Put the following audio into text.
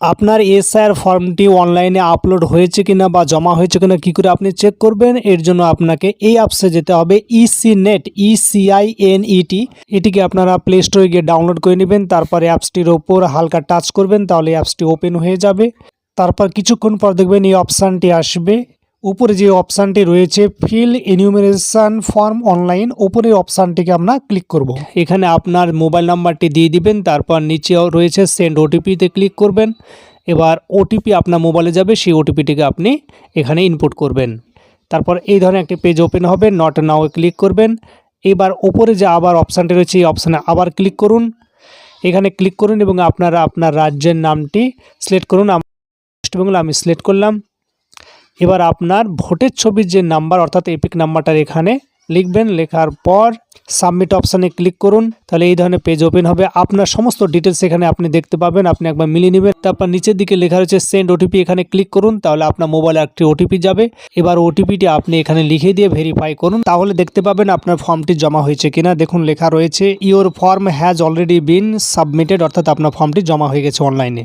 আপনার এসআইআর ফর্মটি অনলাইনে আপলোড হয়েছে কিনা বা জমা হয়েছে কিনা কি করে আপনি চেক করবেন? এর জন্য আপনাকে এই অ্যাপসে যেতে হবে EC net ECINET N ET এটিকে আপনারা প্লে স্টোরে গিয়ে ডাউনলোড করে নেবেন, তারপরে অ্যাপসটির ওপর হালকা টাচ করবেন, তাহলে অ্যাপসটি ওপেন হয়ে যাবে। তারপর কিছুক্ষণ পর দেখবেন এই অপশানটি আসবে। উপরে যে অপশানটি রয়েছে ফিল এনিউমারেশন ফর্ম অনলাইন উপরের অপশানটিকে আমরা ক্লিক করব। এখানে আপনার মোবাইল নাম্বারটি দিয়ে দিবেন, তারপর নিচেও রয়েছে সেন্ড ওটিপিতে ক্লিক করবেন। এবার ওটিপি আপনার মোবাইলে যাবে, সেই ওটিপিটিকে আপনি এখানে ইনপুট করবেন। তারপর এই ধরনের একটি পেজ ওপেন হবে নট নাও ক্লিক করবেন। এবার ওপরে যে আবার অপশানটি রয়েছে, এই অপশানে আবার ক্লিক করুন। এখানে ক্লিক করুন এবং আপনারা আপনার রাজ্যের নামটি সিলেক্ট করুন। আম- ওয়েস্ট বেঙ্গল আমি সিলেক্ট করলাম। এবার আপনার ভোটের ছবির যে নাম্বার, অর্থাৎ এপিক নাম্বারটা এখানে লিখবেন। লেখার পর সাবমিট অপশানে ক্লিক করুন। তাহলে এই ধরনের পেজ ওপেন হবে। আপনার সমস্ত ডিটেলস এখানে আপনি দেখতে পাবেন। আপনি একবার মিলিয়ে নেবেন। তারপর নিচের দিকে লেখা রয়েছে সেন্ড ওটিপি এখানে ক্লিক করুন। তাহলে আপনার মোবাইলে একটি ওটিপি যাবে। এবার ওটিপিটি আপনি এখানে লিখে দিয়ে ভেরিফাই করুন। তাহলে দেখতে পাবেন আপনার ফর্মটি জমা হয়েছে কিনা। দেখুন, লেখা রয়েছে your form has already been submitted অর্থাৎ আপনার ফর্মটি জমা হয়ে গেছে অনলাইনে